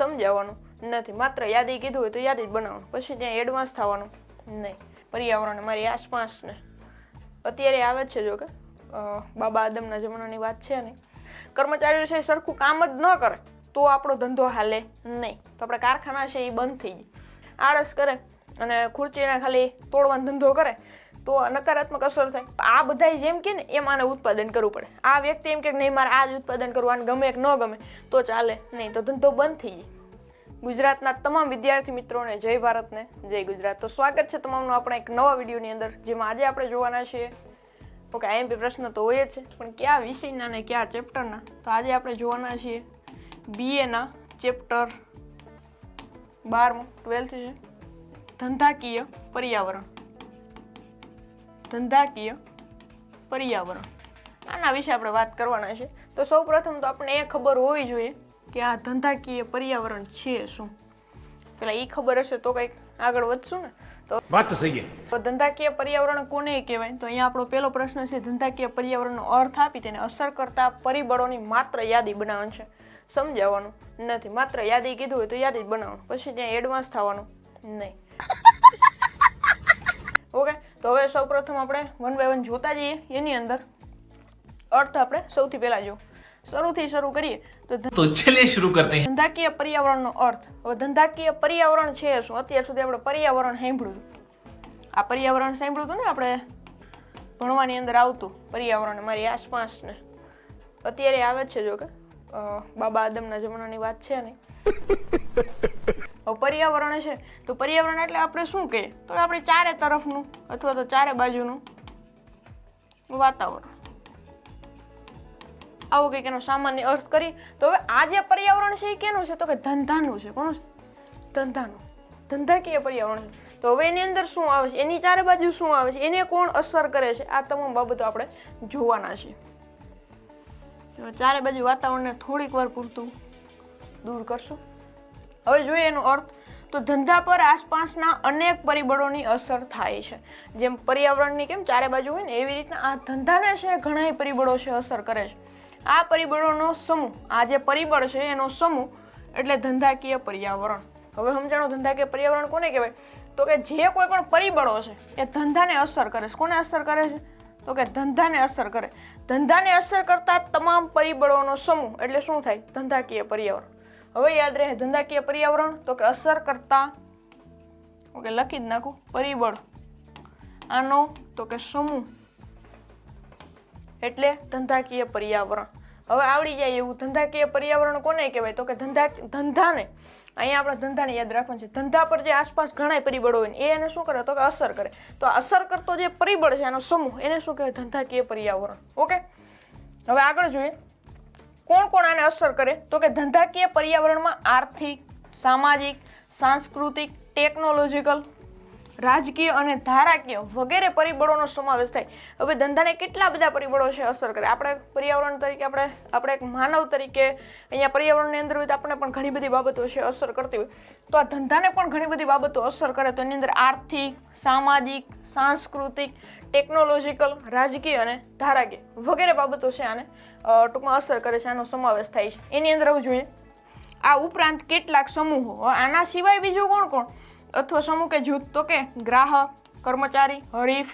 સમજાવવાનું નથી. માત્ર યાદી કીધું હોય તો યાદી જ બનાવવાનું. પછી ત્યાં એડવાન્સ થવાનું. નહીં. પર્યાવરણ મારી આસપાસને. અત્યારે આવે છે જો કે બાબા આદમના જમાનાની વાત છે નહીં. કર્મચારીઓ છે સરખું કામ જ ન કરે. તો આપણો ધંધો હાલે નહીં. તો આપણે કારખાના છે એ બંધ થઈ જાય. આળસ કરે અને ખુરચીના ખાલી તોડવાનો ધંધો કરે. તો નકારાત્મક અસર થાય. આ બધા જેમ કે ને એમ આને ઉત્પાદન કરવું પડે. આ વ્યક્તિ એમ કે નહીં, મારે આ જ ઉત્પાદન કરવું આને ગમે કે ન ગમે, તો ચાલે. નહીં, તો ધંધો બંધ થઈ જાય. ગુજરાતના તમામ વિદ્યાર્થી મિત્રોને જય ભારતને, જય ગુજરાત. તો સ્વાગત છે તમામનું આપણા એક નવા વિડીયોની અંદર, જેમાં આજે આપણે જોવાના છીએ. ઓકે, આઈએમપી પ્રશ્ન તો હોય જ છે, પણ કયા વિષયના ને કયા ચેપ્ટરના? તો આજે આપણે જોવાના છીએ બીએના ચેપ્ટર બારમું, ટ્વેલ્થ છે. ધંધાકીય પર્યાવરણ. ધંધાકીય પર્યાવરણ. આના વિશે આપણે વાત કરવાના છે. તો સૌ પ્રથમ તો આપણે એ ખબર હોવી જોઈએ કે આ ધંધાકીય પર્યાવરણ છે શું. પેલા એ ખબર હશે તો કંઈક આગળ વધશું ને. તો વાત સહી ધંધાકીય પર્યાવરણ કોને કહેવાય? તો અહીંયા આપણો પહેલો પ્રશ્ન છે ધંધાકીય પર્યાવરણનો અર્થ આપી તેને અસર કરતા પરિબળોની માત્ર યાદી બનાવવાનું છે. સમજાવવાનું નથી. માત્ર યાદી કીધું હોય તો યાદી જ બનાવવાનું. પછી ત્યાં એડવાન્સ થવાનું નહીં. ઓકે તો હવે સૌપ્રથમ આપણે વન બાય વન જોતા જઈએ એની અંદર. અર્થ આપણે સૌથી પહેલાં જો શરૂથી શરૂ કરીએ તો તો છેલ્લે શરૂ કરતે ધંધાકીય પર્યાવરણનો અર્થ. હવે ધંધાકીય પર્યાવરણ છે શું? અત્યાર સુધી આપણે પર્યાવરણ સાંભળ્યું આ પર્યાવરણ સાંભળ્યું હતું ને આપણે? ભણવાની અંદર આવતું પર્યાવરણ મારી આસપાસને. અત્યારે આવે છે જો કે બાબા આદમના જમાનાની વાત છે નહીં પર્યાવરણ છે. તો પર્યાવરણ એટલે આપણે શું કહીએ? તો આપણે ચારે તરફનું અથવા તો ચારે બાજુનું વાતાવરણ. આવો કંઈક એનો સામાન્ય અર્થ કરી તો હવે આ જે પર્યાવરણ છે એ કેનું છે? તો કે ધંધાનું છે. કોનું છે? ધંધાનું. ધંધાકીય પર્યાવરણ છે. તો હવે એની અંદર શું આવે છે? એની ચારે બાજુ શું આવે છે? એને કોણ અસર કરે છે? આ તમામ બાબતો આપણે જોવાના છે. ચારે બાજુ વાતાવરણને થોડીક વાર પૂરતું દૂર કરશું. હવે જોઈએ એનો અર્થ. તો ધંધા પર આસપાસના અનેક પરિબળોની અસર થાય છે. જેમ પર્યાવરણની કેમ ચારે બાજુ હોય ને, એવી રીતના આ ધંધાને છે ઘણા પરિબળો છે અસર કરે છે. આ પરિબળોનો સમૂહ, આ જે પરિબળ છે એનો સમૂહ એટલે ધંધાકીય પર્યાવરણ. હવે સમજાણો ધંધાકીય પર્યાવરણ કોને કહેવાય? તો કે જે કોઈ પણ પરિબળો છે, એ ધંધાને અસર કરે છે. કોને અસર કરે છે? તો કે ધંધાને અસર કરે. ધંધાને અસર કરતા તમામ પરિબળોનો સમૂહ, એટલે શું થાય? ધંધાકીય પર્યાવરણ. હવે યાદ રહે ધંધાકીય પર્યાવરણ, તો કે અસર કરતા ઓકે લખી જ નાખું, પરિબળ. આનો, તો કે સમૂહ. એટલે ધંધાકીય પર્યાવરણ. હવે આવડી જાય એવું. ધંધાકીય પર્યાવરણ કોને કહેવાય? તો કે ધંધા, ધંધાને. અહીંયા આપણે ધંધાને યાદ રાખવાનું છે. ધંધા પર જે આસપાસ ઘણા પરિબળો હોય એ એને શું કરે? તો કે અસર કરે. તો અસર કરતો જે પરિબળ છે એનો સમૂહ, એને શું કહેવાય? ધંધાકીય પર્યાવરણ. ઓકે? હવે આગળ જોઈએ. કોણ કોણ આને અસર કરે? તો કે ધંધાકીય પર્યાવરણમાં આર્થિક સામાજિક સાંસ્કૃતિક ટેકનોલોજીકલ રાજકીય અને ધારાકીય વગેરે પરિબળોનો સમાવેશ થાય. હવે ધંધાને કેટલા બધા પરિબળો છે અસર કરે? આપણે પર્યાવરણ તરીકે આપણે આપણે એક માનવ તરીકે અહીંયા પર્યાવરણની અંદર આપણને પણ ઘણી બધી બાબતો છે અસર કરતી હોય. તો આ ધંધાને પણ ઘણી બધી બાબતો અસર કરે તો એની અંદર આર્થિક, સામાજિક, સાંસ્કૃતિક, ટેકનોલોજીકલ, રાજકીય અને ધારાકીય વગેરે બાબતો છે આને ટૂંકમાં અસર કરે છે, આનો સમાવેશ થાય છે. એની અંદર આવું જોઈએ. આ ઉપરાંત કેટલાક સમૂહો, આના સિવાય બીજું કોણ કોણ? અથવા સમૂહ કે જૂથ, તો કે ગ્રાહક, કર્મચારી, હરીફ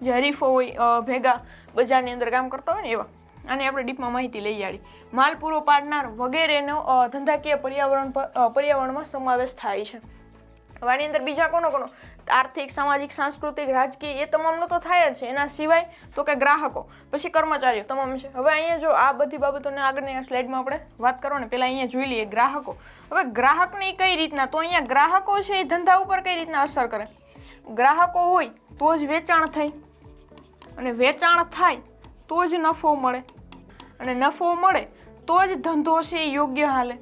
જે હરીફો હોય ભેગા બજારની અંદર કામ કરતા હોય ને એવા. આને આપણે ડીપમાં માહિતી લઈ આવી માલ પૂરો પાડનાર વગેરેનો ધંધાકીય પર્યાવરણ પર્યાવરણમાં સમાવેશ થાય છે. હવે અંદર બીજા કોનો કોનો? આર્થિક, સામાજિક, સાંસ્કૃતિક, રાજકીય, એ તમામનો તો થાય જ છે. એના સિવાય તો કે ગ્રાહકો, પછી કર્મચારીઓ તમામ છે. હવે અહીંયા જો આ બધી બાબતોને આગળની સ્લાઇડમાં આપણે વાત કરો ને પહેલાં અહીંયા જોઈ લઈએ ગ્રાહકો. હવે ગ્રાહકની કઈ રીતના? તો અહીંયા ગ્રાહકો છે એ ધંધા ઉપર કઈ રીતના અસર કરે? ગ્રાહકો હોય તો જ વેચાણ થાય. અને વેચાણ થાય તો જ નફો મળે. અને નફો મળે તો જ ધંધો છે એ યોગ્ય હાલે.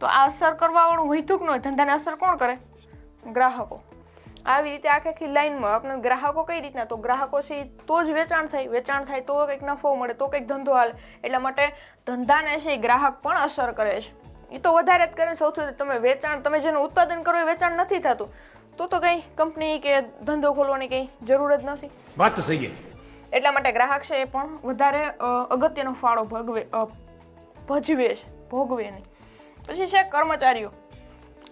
તો આ અસર કરવાવાળું વૈધુક ન હોય. ધંધાને અસર કોણ કરે? ગ્રાહકો. આવી રીતે આખી આખી લાઈનમાં આપણે ગ્રાહકો કઈ રીતના? તો ગ્રાહકો છે તો જ વેચાણ થાય. વેચાણ થાય તો કંઈક નફો મળે તો કંઈક ધંધો હાલે. એટલા માટે ધંધાને છે એ ગ્રાહક પણ અસર કરે છે. એ તો વધારે જ કરે સૌથી તમે વેચાણ તમે જેનું ઉત્પાદન કરો એ વેચાણ નથી થતું. તો તો કંઈ કંપની કે ધંધો ખોલવાની કંઈ જરૂર જ નથી. વાત સહી એટલા માટે ગ્રાહક છે એ પણ વધારે અગત્યનો ફાળો ભગવે ભજવે છે ભોગવે નહીં. પછી છે કર્મચારીઓ.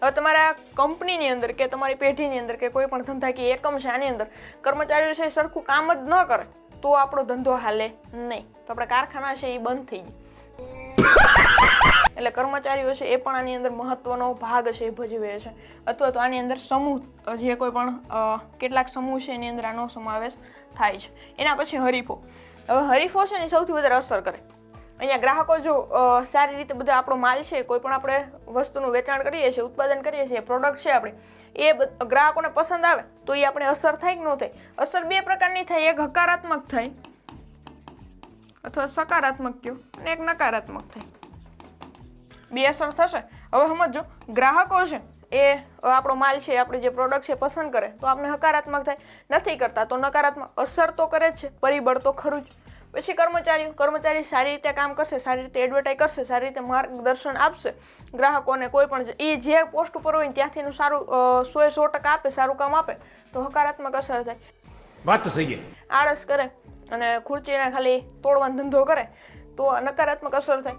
હવે તમારા કંપનીની અંદર કે તમારી પેઢીની અંદર કે કોઈ પણ ધંધાકીય એકમ છે આની અંદર, કર્મચારીઓ છે સરખું કામ જ ન કરે, તો આપણો ધંધો હાલે નહીં. તો આપણે કારખાના છે એ બંધ થઈ જાય એટલે કર્મચારીઓ છે એ પણ આની અંદર મહત્વનો ભાગ છે એ ભજવે છે. અથવા તો આની અંદર સમૂહ, જે કોઈ પણ કેટલાક સમૂહ છે એની અંદર આનો સમાવેશ થાય છે. એના પછી હરીફો. હવે હરીફો છે ને સૌથી વધારે અસર કરે. અહીંયા ગ્રાહકો જો સારી રીતે બધા આપણો માલ છે, કોઈ પણ આપણે વસ્તુનું વેચાણ કરીએ છીએ, ઉત્પાદન કરીએ છીએ પ્રોડક્ટ છે આપણે, એ ગ્રાહકોને પસંદ આવે, તો એ આપણે અસર થાય કે ન થાય? અસર બે પ્રકારની થાય, એક હકારાત્મક થાય, અથવા સકારાત્મક કયો, અને એક નકારાત્મક થાય. બે અસર થશે. હવે સમજો ગ્રાહકો છે, એ આપણો માલ છે, આપણી જે પ્રોડક્ટ છે પસંદ કરે, તો આપણે હકારાત્મક થાય. નથી કરતા, તો નકારાત્મક અસર તો કરે જ છે, પરિબળ તો ખરું જ. પછી કર્મચારી કર્મચારી સારી રીતે કામ કરશે સારી રીતે એડવર્ટાઇઝ કરશે સારી રીતે માર્ગદર્શન આપશે. ગ્રાહકોને કોઈ પણ એ જે પોસ્ટ ઉપર હોય ત્યાંથી એનું સારું સોએ સો ટકા આપે સારું કામ આપે તો હકારાત્મક અસર થાય. વાત સહી આળસ કરે અને ખુરચીને ખાલી તોડવાનો ધંધો કરે તો નકારાત્મક અસર થાય.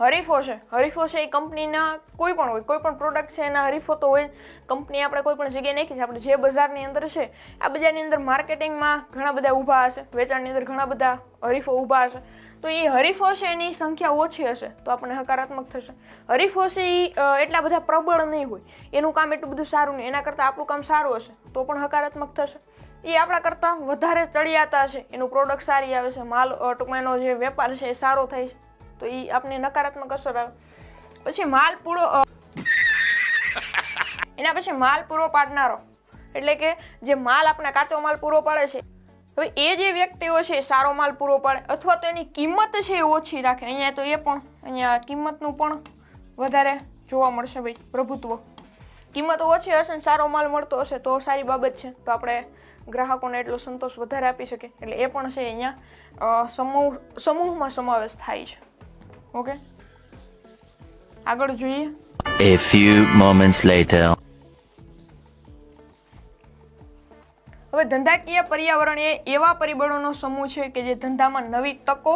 હરીફો છે. હરીફો છે એ કંપનીના કોઈ પણ હોય, કોઈ પણ પ્રોડક્ટ છે એના હરીફો તો હોય કંપની આપણે કોઈ પણ જગ્યાએ નાખી છે, આપણે જે બજારની અંદર છે, આ બજારની અંદર માર્કેટિંગમાં ઘણા બધા ઊભા હશે, વેચાણની અંદર ઘણા બધા હરીફો ઊભા હશે. તો એ હરીફો છે એની સંખ્યા ઓછી હશે, તો આપણને હકારાત્મક થશે. હરીફો છે એ એટલા બધા પ્રબળ નહીં હોય. એનું કામ એટલું બધું સારું નહીં, એના કરતાં આપણું કામ સારું હશે, તો પણ હકારાત્મક થશે. એ આપણા કરતાં વધારે ચડિયાતા છે, એનું પ્રોડક્ટ સારી આવે છે, માલ ટૂંકમાં એનો જે વેપાર છે એ સારો થાય છે. તો એ આપને નકારાત્મક અસર આવે. પછી માલ પૂરો એના પછી માલ પૂરો પાડનારો. એટલે કે જે માલ આપણે કાચો માલ પૂરો પાડે છે, હવે એ જે વ્યક્તિઓ છે સારો માલ પૂરો પાડે, અથવા તો એની કિંમત છે એ ઓછી રાખે. અહીંયા તો એ પણ, અહીંયા કિંમતનું પણ વધારે જોવા મળશે ભાઈ, પ્રભુત્વ. કિંમત ઓછી હશે ને સારો માલ મળતો હશે તો સારી બાબત છે. તો આપણે ગ્રાહકોને એટલો સંતોષ વધારે આપી શકીએ. એટલે એ પણ છે અહીંયા સમૂહ, સમૂહમાં સમાવેશ થાય છે. ઓકે. આગળ જોઈએ. A few moments later. હવે ધંધાકીય પર્યાવરણ એ એવા પરિબળોનો સમૂહ છે કે જે ધંધામાં નવી તકો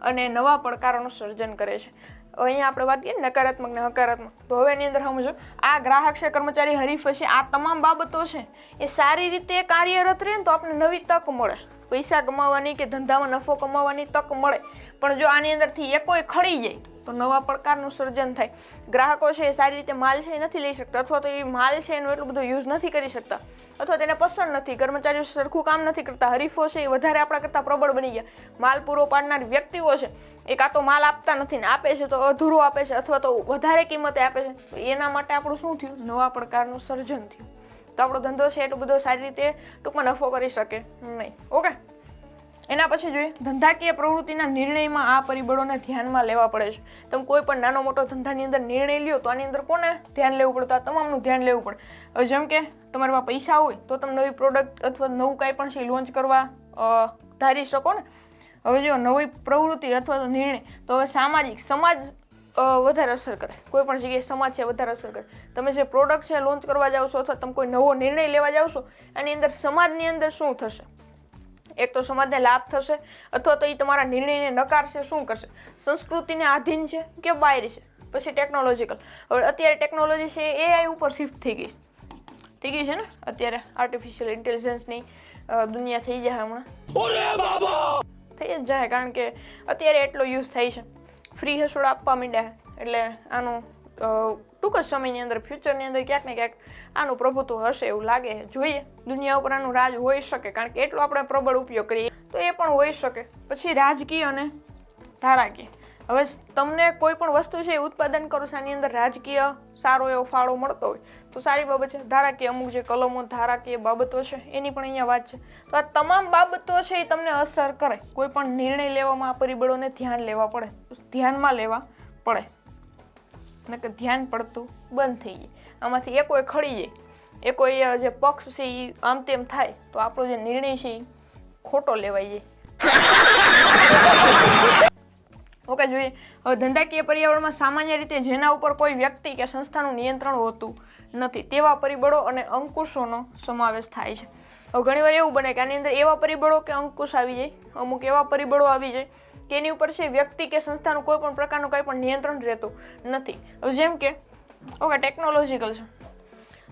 અને નવા પડકારોનું સર્જન કરે છે. અહીંયા આપણે વાત કરીએ નકારાત્મક ને હકારાત્મક. તો હવે એની અંદર સમજો આ ગ્રાહક છે કર્મચારી હરીફ છે આ તમામ બાબતો છે એ સારી રીતે કાર્યરત રહે ને તો આપણને નવી તક મળે. પૈસા કમાવાની કે ધંધામાં નફો કમાવાની તક મળે. પણ જો આની અંદરથી એકોય ખડી જાય, તો નવા પડકારનું સર્જન થાય. ગ્રાહકો છે એ સારી રીતે માલ છે એ નથી લઈ શકતા, અથવા તો એ માલ છે એનો એટલું બધો યુઝ નથી કરી શકતા, અથવા તેને પસંદ નથી, કર્મચારીઓ સરખું કામ નથી કરતા, હરીફો છે એ વધારે આપણા કરતાં પ્રબળ બની ગયા. માલ પૂરો પાડનાર વ્યક્તિઓ છે એ કાં તો માલ આપતા નથી ને આપે છે તો અધૂરો આપે છે, અથવા તો વધારે કિંમતે આપે છે, તો એના માટે આપણું શું થયું? નવા પ્રકારનું સર્જન થયું. તો આપણો ધંધો છે એટલો બધો સારી રીતે ટૂંકમાં નફો કરી શકે નહીં. ઓકે? એના પછી જોઈએ, ધંધાકીય પ્રવૃત્તિના નિર્ણયમાં આ પરિબળોને ધ્યાનમાં લેવા પડે છે. તમે કોઈ પણ નાનો મોટો ધંધાની અંદર નિર્ણય લ્યો, તો આની અંદર કોને ધ્યાન લેવું પડે? તો આ તમામનું ધ્યાન લેવું પડે. હવે જેમ કે તમારા પાસે હોય, તો તમે નવી પ્રોડક્ટ અથવા નવું કાંઈ પણ છે લોન્ચ કરવા ધારી શકો ને? હવે જો નવી પ્રવૃત્તિ અથવા તો નિર્ણય, તો હવે સામાજિક સમાજ વધારે અસર કરે. કોઈ પણ જગ્યાએ સમાજ છે વધારે અસર કરે. તમે જે પ્રોડક્ટ છે લોન્ચ કરવા જાઓ છો અથવા તમે કોઈ નવો નિર્ણય લેવા જાઓ છો એની અંદર સમાજની અંદર શું થશે? એક તો સમાજને લાભ થશે અથવા તો એ તમારા નિર્ણયને નકારશે શું કરશે? સંસ્કૃતિને આધીન છે કે બહાર છે? પછી ટેકનોલોજીકલ હવે અત્યારે ટેકનોલોજી છે એ એઆઈ ઉપર શિફ્ટ થઈ ગઈ છે. થઈ ગઈ છે ને? અત્યારે આર્ટિફિશિયલ ઇન્ટેલિજન્સની દુનિયા થઈ જાય હમણાં. થઈ જ જાય કારણ કે અત્યારે એટલો યુઝ થાય છે. ફ્રી હસોડ આપવા માંડ્યા એટલે આનું ટૂંક જ સમયની અંદર ફ્યુચરની અંદર ક્યાંક ને ક્યાંક આનું પ્રભુત્વ હશે એવું લાગે. જોઈએ, દુનિયા ઉપર આનું રાજ હોઈ શકે, કારણ કે એટલો આપણે પ્રબળ ઉપયોગ કરીએ, તો એ પણ હોઈ શકે. પછી રાજકીય અને ધારાકીય. હવે તમને કોઈ પણ વસ્તુ છે એ ઉત્પાદન કરો છો આની અંદર રાજકીય સારો એવો ફાળો મળતો હોય, તો સારી બાબત છે. ધારાકીય અમુક જે કલમો, ધારાકીય બાબતો છે, એની પણ અહીંયા વાત છે. તો આ તમામ બાબતો છે એ તમને અસર કરે. કોઈ પણ નિર્ણય લેવામાં આ પરિબળોને ધ્યાન લેવા પડે. ધ્યાનમાં લેવા પડે. નકર ધ્યાન પડતું બંધ થઈ જાય. આમાંથી એ કોઈ ખડી જાય. એ કોઈ જે પક્ષ છે એ આમ તેમ થાય, તો આપણો જે નિર્ણય છે એ ખોટો લેવાઈ જાય. ઓકે, જોઈએ. હવે ધંધાકીય પર્યાવરણમાં સામાન્ય રીતે જેના ઉપર કોઈ વ્યક્તિ કે સંસ્થાનું નિયંત્રણ હોતું નથી, તેવા પરિબળો અને અંકુશોનો સમાવેશ થાય છે. હવે ઘણીવાર એવું બને કે આની અંદર એવા પરિબળો કે અંકુશ આવી જાય. અમુક એવા પરિબળો આવી જાય કે એની ઉપર છે વ્યક્તિ કે સંસ્થાનું કોઈ પણ પ્રકારનું કંઈ પણ નિયંત્રણ રહેતું નથી. જેમ કે, ઓકે ટેકનોલોજીકલ છે.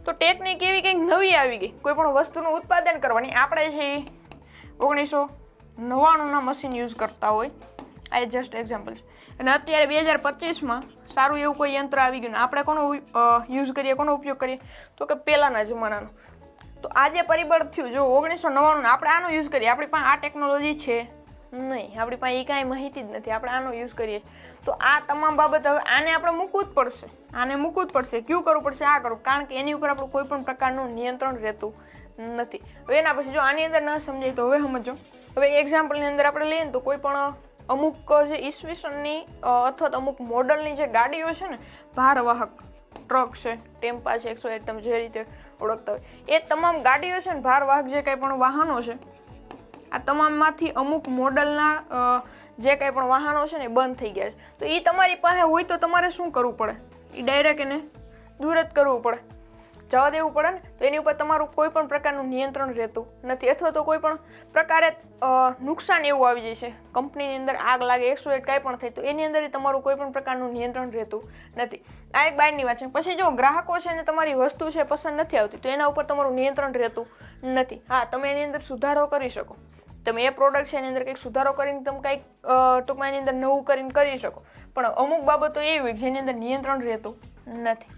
તો ટેકનિક એવી કંઈક નવી આવી ગઈ. કોઈ પણ વસ્તુનું ઉત્પાદન કરવાની. આપણે છે ઓગણીસો નવ્વાણુંના મશીન યુઝ કરતા હોય, આ એ જસ્ટ એક્ઝામ્પલ છે. અને અત્યારે બે હજાર પચીસમાં સારું એવું કોઈ યંત્ર આવી ગયું ને, આપણે કોનો યુઝ કરીએ, કોનો ઉપયોગ કરીએ? તો કે પહેલાંના જમાનાનો. તો આ જે પરિબળ થયું, જો ઓગણીસો નવ્વાણું આપણે આનો યુઝ કરીએ, આપણી પાસે આ ટેકનોલોજી છે. નહીં, આપણી પાસે એ કાંઈ માહિતી જ નથી, આપણે આનો યુઝ કરીએ. તો આ તમામ બાબત હવે આને આપણે મૂકવું જ પડશે. આને મૂકવું જ પડશે. ક્યું કરવું પડશે? આ કરવું. કારણ કે એની ઉપર આપણું કોઈ પણ પ્રકારનું નિયંત્રણ રહેતું નથી. હવે એના પછી જો આની અંદર ન સમજાય તો હવે સમજો. હવે એક્ઝામ્પલની અંદર આપણે લઈએ ને તો કોઈ પણ અમુક જે ઈસવીસનની અથવા તો અમુક મોડલની જે ગાડીઓ છે ને, ભારવાહક ટ્રક છે, ટેમ્પા છે, એકસો તમે જે રીતે ઓળખતા હોય. એ તમામ ગાડીઓ છે ને, ભારવાહક જે કંઈ પણ વાહનો છે આ તમામમાંથી અમુક મોડલના જે કંઈ પણ વાહનો છે ને બંધ થઈ ગયા છે. તો એ તમારી પાસે હોય તો તમારે શું કરવું પડે? એ ડાયરેક્ટ એને દૂર જ કરવું પડે. જવા દેવું પડે ને, તો એની ઉપર તમારું કોઈ પણ પ્રકારનું નિયંત્રણ રહેતું નથી. અથવા તો કોઈ પણ પ્રકારે નુકસાન એવું આવી જાય છે કંપનીની અંદર આગ લાગે એકસો એક કાંઈ પણ થાય, તો એની અંદર તમારું કોઈ પણ પ્રકારનું નિયંત્રણ રહેતું નથી. આ એક બહારની વાત છે. પછી જો ગ્રાહકો છે ને તમારી વસ્તુ છે પસંદ નથી આવતી, તો એના ઉપર તમારું નિયંત્રણ રહેતું નથી. હા, તમે એની અંદર સુધારો કરી શકો. તમે એ પ્રોડક્ટ છે એની અંદર કંઈક સુધારો કરીને તમે કંઈક ટૂંકમાં એની અંદર નવું કરીને કરી શકો. પણ અમુક બાબતો એવી હોય જેની અંદર નિયંત્રણ રહેતું નથી.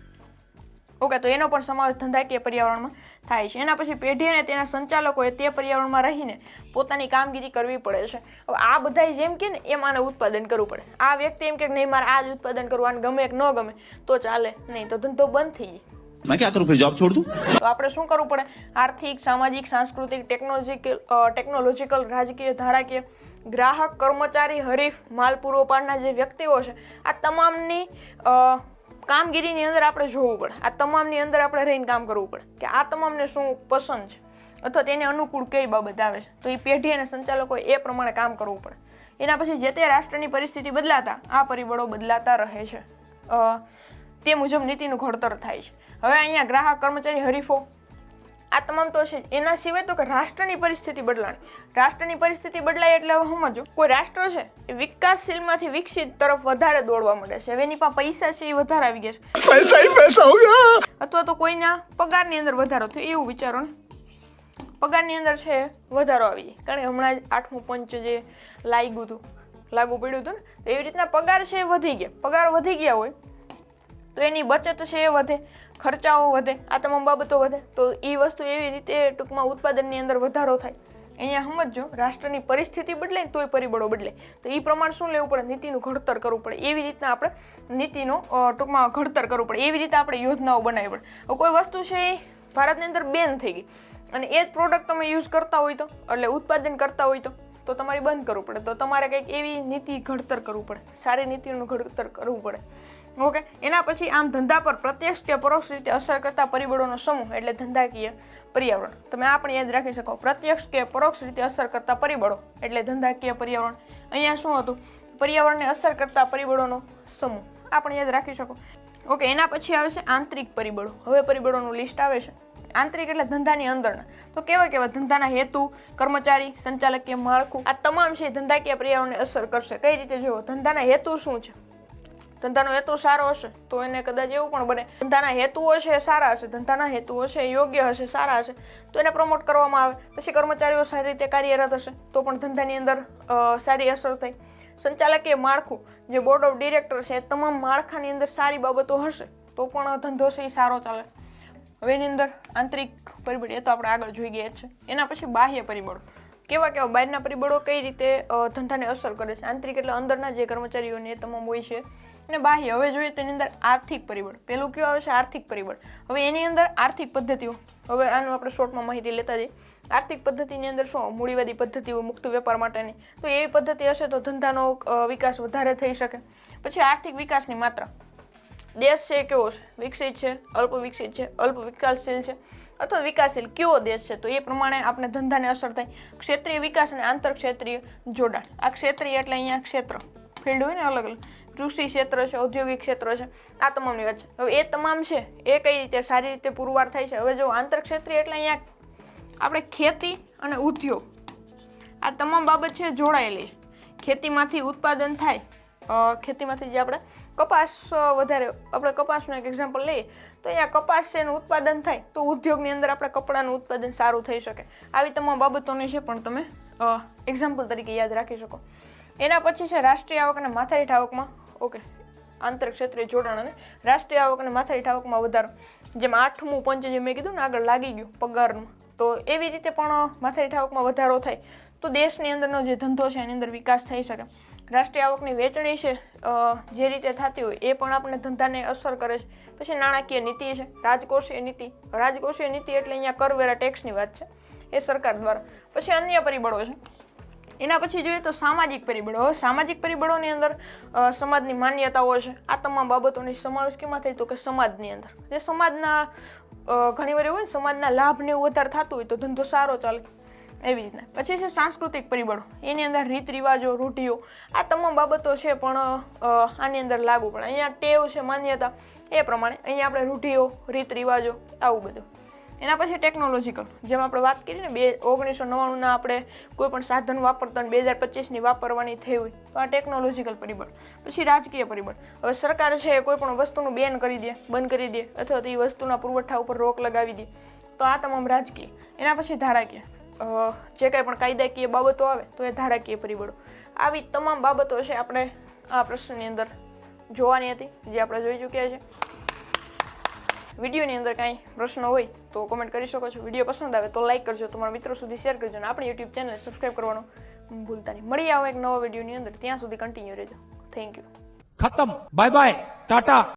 ઓકે, તો એનો પણ સમાવેશ ધંધાકીય પર્યાવરણમાં થાય છે. એના પછી પેઢી અને તેના સંચાલકોએ તે પર્યાવરણમાં રહીને પોતાની કામગીરી કરવી પડે છે. હવે આ બધા જેમ કે ને એમ આને ઉત્પાદન કરવું પડે. આ વ્યક્તિ એમ કે નહીં, મારે આ જ ઉત્પાદન કરવું આને ગમે કે ન ગમે, તો ચાલે. નહીં, તો ધંધો બંધ થઈ જાય. મેં ક્યાં કરું? જોબ છોડ દઉં? તો આપણે શું કરવું પડે? આર્થિક, સામાજિક, સાંસ્કૃતિક ટેકનોલોજીકલ ટેકનોલોજીકલ રાજકીય, ધારાકીય, ગ્રાહક, કર્મચારી, હરીફ, માલ પૂરો પાડનાર જે વ્યક્તિઓ છે, આ તમામની કામગીરીની અંદર આપણે જોવું પડે. આ તમામની અંદર આપણે રહીને કામ કરવું પડે. કે આ તમામને શું પસંદ છે? અથવા તેને અનુકૂળ કઈ બાબત આવે છે? તો એ પેઢી અને સંચાલકો એ પ્રમાણે કામ કરવું પડે. એના પછી જે તે રાષ્ટ્રની પરિસ્થિતિ બદલાતા, આ પરિબળો બદલાતા રહે છે. તે મુજબ નીતિનું ઘડતર થાય છે. હવે અહીંયા ગ્રાહક કર્મચારી હરીફો. આ તમામ તો છે એના સિવાય તો કે રાષ્ટ્રની પરિસ્થિતિ બદલાણી. રાષ્ટ્રની પરિસ્થિતિ બદલાય એટલે હવે સમજો કોઈ રાષ્ટ્ર છે એ વિકાસશીલમાંથી વિકસિત તરફ વધારે દોડવા માંડે છે. હવે એની પાસે પૈસા છે એ વધારે આવી ગયા છે. પૈસા પૈસા અથવા તો કોઈના પગારની અંદર વધારો થયો એવું વિચારો ને. પગારની અંદર છે વધારો આવી જાય કારણ કે હમણાં જ આઠમું પંચ જે લાગ્યું હતું લાગુ પડ્યું હતું ને એવી રીતના પગાર છે એ વધી ગયા. પગાર વધી ગયા હોય તો એની બચત છે એ વધે. ખર્ચાઓ વધે આ તમામ બાબતો વધે, તો એ વસ્તુ એવી રીતે ટૂંકમાં ઉત્પાદનની અંદર વધારો થાય. અહીંયા સમજો રાષ્ટ્રની પરિસ્થિતિ બદલે તોય પરિબળો બદલે. તો એ પ્રમાણે શું લેવું પડે? નીતિનું ઘડતર કરવું પડે. એવી રીતના આપણે નીતિનું ટૂંકમાં ઘડતર કરવું પડે. એવી રીતે આપણે યોજનાઓ બનાવવી પડે. કોઈ વસ્તુ છે એ ભારતની અંદર બેન થઈ ગઈ. અને એ જ પ્રોડક્ટ તમે યુઝ કરતા હોય તો, એટલે ઉત્પાદન કરતા હોય તો તો તમારે બંધ કરવું પડે. તો તમારે કંઈક એવી નીતિ ઘડતર કરવું પડે. સારી નીતિનું ઘડતર કરવું પડે. ઓકે? એના પછી આમ ધંધા પર પ્રત્યક્ષ કે પરોક્ષ રીતે અસર કરતા પરિબળોનો સમૂહ એટલે ધંધાકીય પર્યાવરણ. તમે આ પણ યાદ રાખી શકો. પ્રત્યક્ષ કે પરોક્ષ રીતે અસર કરતા પરિબળો એટલે ધંધાકીય પર્યાવરણ. અહીંયા શું હતું? પર્યાવરણને અસર કરતા પરિબળોનો સમૂહ. આ પણ યાદ રાખી શકો. ઓકે, એના પછી આવે છે આંતરિક પરિબળો. હવે પરિબળોનું લિસ્ટ આવે છે. આંતરિક એટલે ધંધાની અંદરના. તો કેવા કેવા? ધંધાના હેતુ, કર્મચારી સંચાલકીય માળખું. આ તમામ છે ધંધાકીય પર્યાવરણને અસર કરશે. કઈ રીતે? જુઓ, ધંધાના હેતુ શું છે? ધંધાનો હેતુ સારો હશે, તો એને કદાચ એવું પણ બને. ધંધાના હેતુઓ છે સારા હશે, ધંધાના હેતુઓ છે યોગ્ય હશે, સારા હશે, તો એને પ્રમોટ કરવામાં આવે. પછી કર્મચારીઓ સારી રીતે કાર્યરત હશે, તો પણ ધંધાની અંદર સારી અસર થઈ. સંચાલકીય માળખું, જે બોર્ડ ઓફ ડિરેક્ટર છે, એ તમામ માળખાની અંદર સારી બાબતો હશે, તો પણ ધંધો છે એ સારો ચાલે. હવે એની અંદર આંતરિક પરિબળ, એ તો આપણે આગળ જોઈ ગયા છે. એના પછી બાહ્ય પરિબળો. કેવા કેવા બહારના પરિબળો કઈ રીતે ધંધાને અસર કરે છે? આંતરિક એટલે અંદરના જે કર્મચારીઓને એ તમામ હોય છે અને બાહ્ય, હવે જોઈએ તો એની અંદર આર્થિક પરિબળ. પહેલું કયું આવે છે આર્થિક પરિબળ. હવે એની અંદર આર્થિક પદ્ધતિઓ. હવે આનું આપણે શોર્ટમાં માહિતી લેતા જઈએ. આર્થિક પદ્ધતિની અંદર શું? મૂડીવાદી પદ્ધતિઓ, મુક્ત વેપાર માટેની. તો એવી પદ્ધતિ હશે તો ધંધાનો વિકાસ વધારે થઈ શકે. પછી આર્થિક વિકાસની માત્રા. દેશ છે કેવો છે? વિકસિત છે, અલ્પ વિકસિત છે, અલ્પ વિકાસશીલ છે, અથવા વિકાસશીલ કેવો દેશ છે? તો એ પ્રમાણે આપણે ધંધાને અસર થાય. ક્ષેત્રીય વિકાસ અને આંતર ક્ષેત્રીય જોડાણ. આ ક્ષેત્રીય એટલે અહીંયા ક્ષેત્ર. ફિલ્ડ હોય ને અલગ અલગ કૃષિ ક્ષેત્ર છે, ઔદ્યોગિક ક્ષેત્ર છે, આ તમામની વાત છે. હવે એ તમામ છે, એ કઈ રીતે સારી રીતે પુરવાર થાય છે? હવે જો આંતર ક્ષેત્રીય એટલે અહીંયા આપણે ખેતી અને ઉદ્યોગ, આ તમામ બાબત છે જોડાયેલી. ખેતીમાંથી ઉત્પાદન થાય ખેતીમાંથી જે આપણે કપાસ વધારે, આપણે કપાસનું એક એક્ઝામ્પલ લઈએ, તો અહીંયા કપાસ છે એનું ઉત્પાદન થાય, તો ઉદ્યોગની અંદર આપણે કપડાનું ઉત્પાદન સારું થઈ શકે. આવી તમામ બાબતોની છે પણ તમે એક્ઝામ્પલ તરીકે યાદ રાખી શકો. એના પછી છે રાષ્ટ્રીય આવક અને માથાદીઠ આવકમાં ઓકે. આંતર ક્ષેત્રીય જોડાણ અને રાષ્ટ્રીય આવક અને માથાદીઠ આવકમાં વધારો. જેમ આઠમું પંચ જે મેં કીધું ને આગળ લાગી ગયું પગારનું. તો એવી રીતે પણ માથાદીઠ આવકમાં વધારો થાય. તો દેશની અંદરનો જે ધંધો છે એની અંદર વિકાસ થઈ શકે. રાષ્ટ્રીય આવકની વેચણી છે જે રીતે થતી હોય એ પણ આપણે ધંધાને અસર કરે છે. પછી નાણાકીય નીતિ છે, રાજકોષીય નીતિ. રાજકોષીય નીતિ એટલે અહીંયા કરવેરા ટેક્સની વાત છે, એ સરકાર દ્વારા. પછી અન્ય પરિબળો છે. એના પછી જોઈએ તો સામાજિક પરિબળો. હવે સામાજિક પરિબળોની અંદર સમાજની માન્યતાઓ છે. આ તમામ બાબતોની સમાવેશ કેમાં થાય તો કે સમાજની અંદર. જે સમાજના ઘણીવાર એવું હોય ને, સમાજના લાભને વધારે થતું હોય તો ધંધો સારો ચાલે. એવી રીતના. પછી છે સાંસ્કૃતિક પરિબળો. એની અંદર રીત રિવાજો, રૂઢિઓ, આ તમામ બાબતો છે પણ આની અંદર લાગુ પડે. અહીંયા ટેવ છે માન્યતા. એ પ્રમાણે અહીંયા આપણે રૂઢિઓ, રીત રિવાજો, આવું બધું. એના પછી ટેકનોલોજીકલ જેમ આપણે વાત કરીને બે, ઓગણીસો નવ્વાણુંના આપણે કોઈ પણ સાધન વાપરતા બે હજાર પચીસની વાપરવાની થઈ હોય, તો આ ટેકનોલોજીકલ પરિબળ. પછી રાજકીય પરિબળ. હવે સરકાર છે એ કોઈ પણ વસ્તુનું બેન કરી દે, બંધ કરી દે, અથવા તો એ વસ્તુના પુરવઠા ઉપર રોક લગાવી દે, તો આ તમામ રાજકીય. એના પછી ધારાકીય. જે કાંઈ પણ કાયદાકીય બાબતો આવે, તો એ ધારાકીય પરિબળો. આવી તમામ બાબતો છે આપણે આ પ્રશ્નની અંદર જોવાની હતી, જે આપણે જોઈ ચૂક્યા છે. વિડીયોની અંદર કાંઈ પ્રશ્ન હોય તો કમેન્ટ કરી શકો છો. વીડિયો પસંદ આવે તો લાઈક કરજો. તમારા મિત્રો સુધી શેર કરજો અને આપણી યુટ્યુબ ચેનલ સબસ્ક્રાઈબ કરવાનું ભૂલતા નહીં. મળી આવો એક નવા વિડીયોની અંદર. ત્યાં સુધી કન્ટિન્યુ રહેજો. થેન્ક યુ ખતમ. Bye bye tata